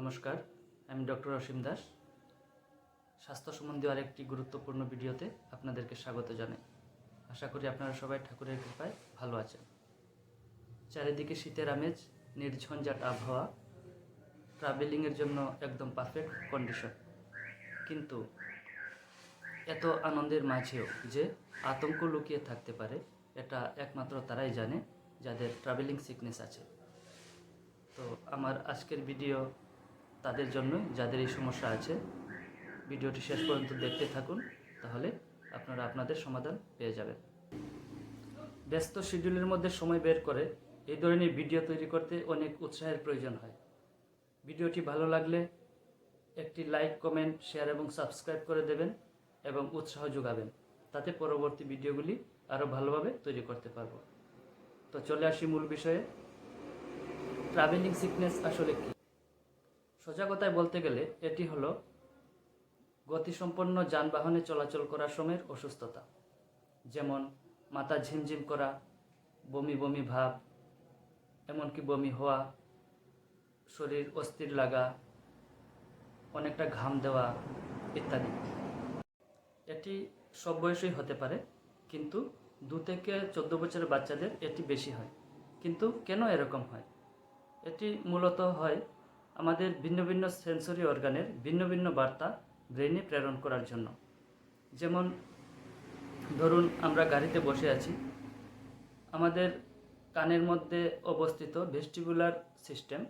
নমস্কার, আমি ডক্টর অসীম দাস। স্বাস্থ্য সম্বন্ধীয় আরেকটি গুরুত্বপূর্ণ ভিডিওতে আপনাদেরকে স্বাগত জানাই। আশা করি আপনারা সবাই ঠাকুরের কৃপায় ভালো আছেন। চারিদিকে শীতের আমেজ, নির্ঝঞ্ঝাট আবহাওয়া ট্রাভেলিংয়ের জন্য একদম পারফেক্ট কন্ডিশন কিন্তু এত আনন্দের মাঝেও যে আতঙ্ক লুকিয়ে থাকতে পারে, এটা একমাত্র তারাই জানে, যাদের ট্রাভেলিং সিকনেস আছে। তো আমার আজকের ভিডিও তাদের জন্য যাদের এই সমস্যা আছে, ভিডিওটি শেষ পর্যন্ত দেখতে থাকুন, তাহলে আপনারা আপনাদের সমাধান পেয়ে যাবেন। ব্যস্ত শিডিউলের মধ্যে সময় বের করে এই ধরনের ভিডিও তৈরি করতে অনেক উৎসাহের প্রয়োজন হয়। ভিডিওটি ভালো লাগলে একটি লাইক, কমেন্ট, শেয়ার এবং সাবস্ক্রাইব করে দেবেন এবং উৎসাহ যোগাবেন, তাতে পরবর্তী ভিডিওগুলি আরও ভালোভাবে তৈরি করতে পারব। তো চলে আসি মূল বিষয়ে। ট্রাভেলিং সিকনেস আসলে কি? সোজা কথায় বলতে গেলে এটি হলো গতিসম্পন্ন যানবাহনে চলাচল করার সময়ের অসুস্থতা। যেমন মাথা ঝিমঝিম করা, বমি বমি ভাব, এমনকি বমি হওয়া, শরীর অস্থির লাগা, অনেকটা ঘাম দেওয়া ইত্যাদি। এটি সব বয়সেই হতে পারে, কিন্তু দু থেকে চোদ্দ বছরের বাচ্চাদের এটি বেশি হয়। কিন্তু কেন এরকম হয়? এটি মূলত হয় আমাদের ভিন্ন ভিন্ন সেন্সরি অর্গানের ভিন্ন ভিন্ন বার্তা ব্রেনে প্রেরণ করার জন্য। যেমন ধরুন, আমরা গাড়িতে বসে আছি। আমাদের কানের মধ্যে অবস্থিত ভেস্টিবুলার সিস্টেম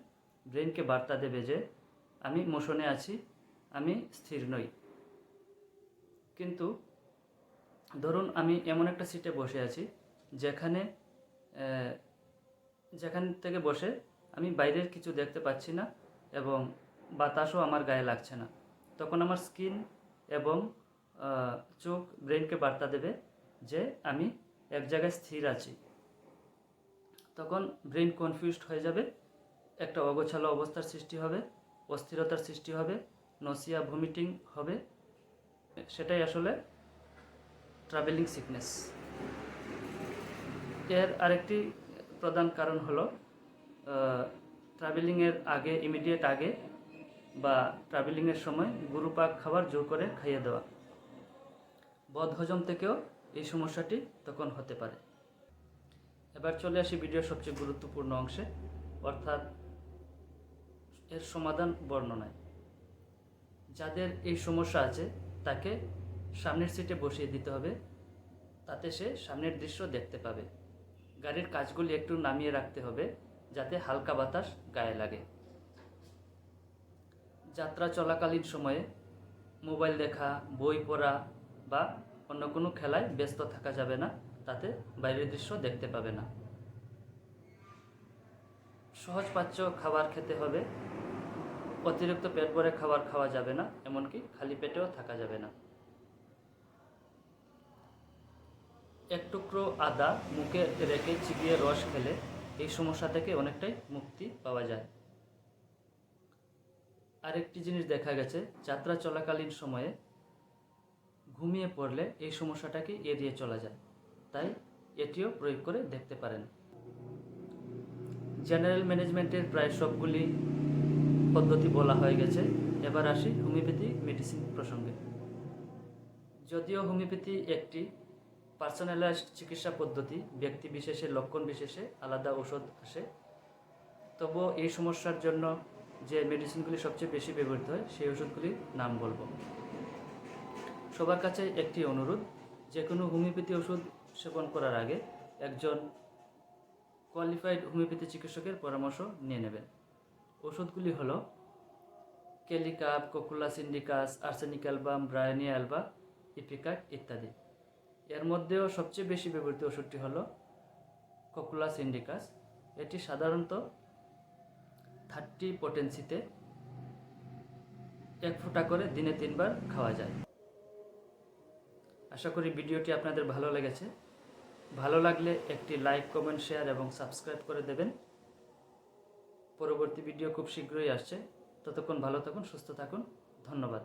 ব্রেনকে বার্তা দেবে যে, আমি মোশনে আছি, আমি স্থির নই। কিন্তু ধরুন, আমি এমন একটা সিটে বসে আছি, যেখানে যেখান থেকে বসে আমি বাইরের কিছু দেখতে পাচ্ছি না। এবং বাতাসও আমার গায়ে লাগছে না। তখন আমার স্কিন এবং চোখ, ব্রেনকে বার্তা দেবে যে আমি এক জায়গায় স্থির আছি। তখন ব্রেন কনফিউজড হয়ে যাবে, একটা অগোছালো অবস্থার সৃষ্টি হবে, অস্থিরতার সৃষ্টি হবে, নসিয়া ভমিটিং হবে। সেটাই আসলে ট্রাভেলিং সিকনেস এর আরেকটি প্রধান কারণ হলো ট্রাভেলিংয়ের আগে ইমিডিয়েট আগে বা ট্রাভেলিংয়ের সময় গুরুপাক খাবার জোর করে খাইয়ে দেওয়া। বদহজম থেকেও এই সমস্যাটি তখন হতে পারে। এবার চলে আসি ভিডিওর সবচেয়ে গুরুত্বপূর্ণ অংশে, অর্থাৎ এর সমাধান বর্ণনায়। যাদের এই সমস্যা আছে, তাকে সামনের সিটে বসিয়ে দিতে হবে, তাতে সে সামনের দৃশ্য দেখতে পাবে। গাড়ির কাজগুলি একটু নামিয়ে রাখতে হবে যাতে হালকা বাতাস গায়ে লাগে। যাত্রা চলাকালীন সময়ে মোবাইল দেখা, বই পড়া বা অন্য কোনো খেলায় ব্যস্ত থাকা যাবে না, তাতে বাইরের দৃশ্য দেখতে পাবে না। সহজপাচ্য খাবার খেতে হবে। অতিরিক্ত পেট ভরে খাবার খাওয়া যাবে না, এমনকি খালি পেটেও থাকা যাবে না। এক টুকরো আদা মুখে রেখে চিবিয়ে রস খেলে এই সমস্যা থেকে অনেকটাই মুক্তি পাওয়া যায়। আরেকটি জিনিস দেখা গেছে, যাত্রা চলাকালীন সময়ে ঘুমিয়ে পড়লে এই সমস্যাটাকে এড়িয়ে চলা যায়। তাই এটিও প্রয়োগ করে দেখতে পারেন। জেনারেল ম্যানেজমেন্টের প্রায় সবগুলি পদ্ধতি বলা হয়ে গেছে। এবার আসি হোমিওপ্যাথি মেডিসিন প্রসঙ্গে। যদিও হোমিওপ্যাথি একটি পার্সোনালাইজড চিকিৎসা পদ্ধতি, ব্যক্তি বিশেষে, লক্ষণ বিশেষে আলাদা ওষুধ আসে। তবুও এই সমস্যার জন্য যে মেডিসিনগুলি সবচেয়ে বেশি ব্যবহৃত হয়, সেই ওষুধগুলির নাম বলব। সবার কাছে একটি অনুরোধ যে কোনো হোমিওপ্যাথি ওষুধ সেবন করার আগে একজন কোয়ালিফাইড হোমিওপ্যাথি চিকিৎসকের পরামর্শ নিয়ে নেবেন। ওষুধগুলি হলো ক্যালিকাপ cocculus, সিন্ডিকাস, arsenic album bryonia alba ipecac ইত্যাদি। এর মধ্যেও সবচেয়ে বেশি ব্যবহৃত ওষুধটি হলো কোকুলা ইন্ডিকাস এটি সাধারণত থার্টি পোটেন্সিতে এক ফোঁটা করে দিনে তিনবার খাওয়া যায়। আশা করি ভিডিওটি আপনাদের ভালো লেগেছে। ভালো লাগলে একটি লাইক, কমেন্ট, শেয়ার এবং সাবস্ক্রাইব করে দেবেন। পরবর্তী ভিডিও খুব শীঘ্রই আসছে। ততক্ষণ ভালো থাকুন, সুস্থ থাকুন। ধন্যবাদ।